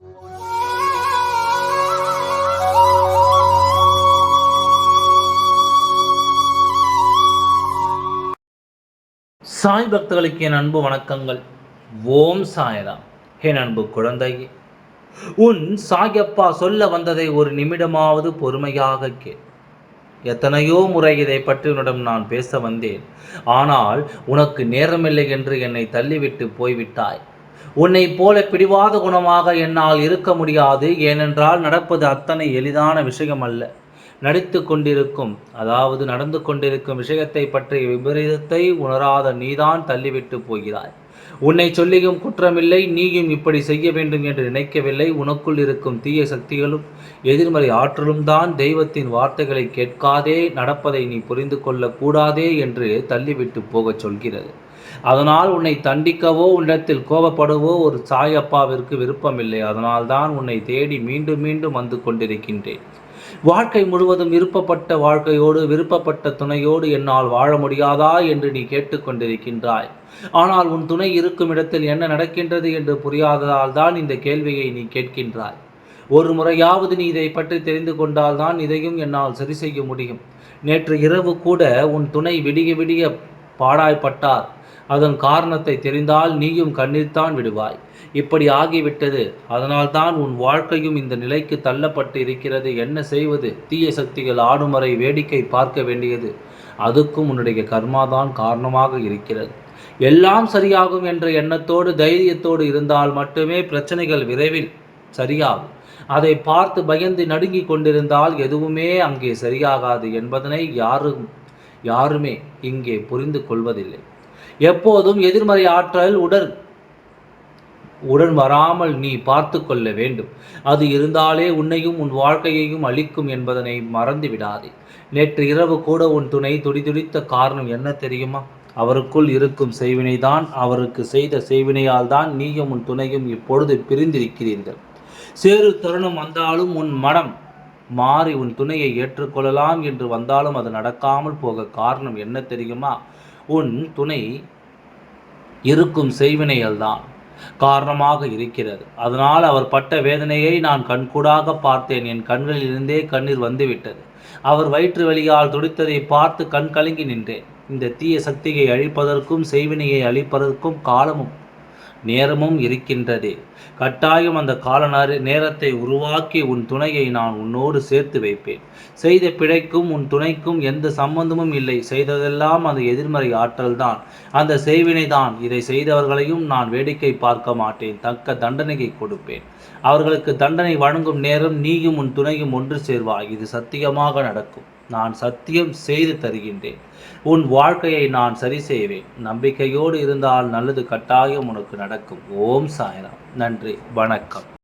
சாய் பக்தர்களுக்கு என் அன்பு வணக்கங்கள். ஓம் சாயராம். என் அன்பு குழந்தையே உன் சாயப்பா சொல்ல வந்ததை ஒரு நிமிடமாவது பொறுமையாக கேள். எத்தனையோ முறை இதை பற்றி உன்னிடம் நான் பேச வந்தேன். ஆனால் உனக்கு நேரமில்லை என்று என்னை தள்ளிவிட்டு போய்விட்டாய். உன்னை போல பிடிவாத குணமாக என்னால் இருக்க முடியாது. ஏனென்றால் நடப்பது அத்தனை எளிதான விஷயம் அல்ல நடித்து கொண்டிருக்கும் அதாவது நடந்து கொண்டிருக்கும் விஷயத்தை பற்றிய விபரீதத்தை உணராத நீதான் தள்ளிவிட்டு போகிறாய். உன்னை சொல்லியும் குற்றமில்லை நீயும் இப்படி செய்ய வேண்டும் என்று நினைக்கவில்லை. உனக்குள் இருக்கும் தீய சக்திகளும் எதிர்மறை ஆற்றலும் தான் தெய்வத்தின் வார்த்தைகளை கேட்காதே நடப்பதை நீ புரிந்து கொள்ளக்கூடாதே என்று தள்ளிவிட்டு போகச் சொல்கிறது. அதனால் உன்னை தண்டிக்கவோ உன்னிடத்தில் கோபப்படவோ ஒரு சாயப்பாவிற்கு விருப்பமில்லை. அதனால்தான் உன்னை தேடி மீண்டும் மீண்டும் வந்து கொண்டிருக்கின்றேன். வாழ்க்கை முழுவதும் விருப்பப்பட்ட வாழ்க்கையோடு விருப்பப்பட்ட துணையோடு என்னால் வாழ முடியாதா என்று நீ கேட்டுக்கொண்டிருக்கின்றாய். ஆனால் உன் துணை இருக்கும் இடத்தில் என்ன நடக்கின்றது என்று புரியாததால் தான் இந்த கேள்வியை நீ கேட்கின்றாய். ஒரு முறையாவது நீ இதை பற்றி தெரிந்து கொண்டால்தான் இதையும் என்னால் சரி செய்ய முடியும். நேற்று இரவு கூட உன் துணை விடிய விடிய பாடாய்ப்பட்டார். அதன் காரணத்தை தெரிந்தால் நீயும் கண்ணீர்த்தான் விடுவாய். இப்படி ஆகிவிட்டது. அதனால்தான் உன் வாழ்க்கையும் இந்த நிலைக்கு தள்ளப்பட்டு இருக்கிறது. என்ன செய்வது? தீய சக்திகள் ஆடும் வரை வேடிக்கை பார்க்க வேண்டியது. அதுக்கும் உன்னுடைய கர்மாதான் காரணமாக இருக்கிறது. எல்லாம் சரியாகும் என்ற எண்ணத்தோடு தைரியத்தோடு இருந்தால் மட்டுமே பிரச்சனைகள் விரைவில் சரியாகும். அதை பார்த்து பயந்து நடுங்கிக் கொண்டிருந்தால் எதுவுமே அங்கே சரியாகாது என்பதனை யாரும் யாருமே இங்கே புரிந்து கொள்வதில்லை. எப்போதும் எதிர்மறை ஆற்றல் உடன் உடன் வராமல் நீ பார்த்து கொள்ள வேண்டும். அது இருந்தாலே உன்னையும் உன் வாழ்க்கையையும் அளிக்கும் என்பதனை மறந்து விடாதே. நேற்று இரவு கூட உன் துணை துடிதுடித்த காரணம் என்ன தெரியுமா? அவருக்குள் இருக்கும் செய்வினைதான் அவருக்கு செய்த செய்வினையால் தான் நீயும் உன் துணையும் இப்பொழுது பிரிந்திருக்கிறீர்கள். சேறு தருணம் வந்தாலும் உன் மனம் மாறி உன் துணையை ஏற்றுக்கொள்ளலாம் என்று வந்தாலும் அது நடக்காமல் போக காரணம் என்ன தெரியுமா? உன் துணை இருக்கும் செய்வினைகள்தான் காரணமாக இருக்கிறது. அதனால் அவர் பட்ட வேதனையை நான் கண்கூடாக பார்த்தேன். என் கண்களிலிருந்தே கண்ணீர் வந்துவிட்டது. அவர் வயிற்று வலியால் துடித்ததை பார்த்து கண் கலங்கி நின்றேன். இந்த தீய சக்தியை அழிப்பதற்கும் செய்வினையை அழிப்பதற்கும் காலமும் நேரமும் இருக்கின்றதே. கட்டாயம் அந்த காலனாறு நேரத்தை உருவாக்கி உன் துணையை நான் உன்னோடு சேர்த்து வைப்பேன். செய்த பிழைக்கும் உன் துணைக்கும் எந்த சம்பந்தமும் இல்லை. செய்ததெல்லாம் அந்த எதிர்மறை ஆற்றல்தான். அந்த செய்வினை தான் இதை செய்தவர்களையும் நான் வேடிக்கை பார்க்க மாட்டேன். தக்க தண்டனையை கொடுப்பேன். அவர்களுக்கு தண்டனை வழங்கும் நேரம் நீயும் உன் துணையும் ஒன்று சேர்வாய். இது சத்தியமாக நடக்கும். நான் சத்தியம் செய்து தருகின்றேன். உன் வாழ்க்கையை நான் சரி செய்வேன் நம்பிக்கையோடு இருந்தால் நல்லது கட்டாயம் உனக்கு நடக்கும். ஓம் சாய்ராம். நன்றி. வணக்கம்.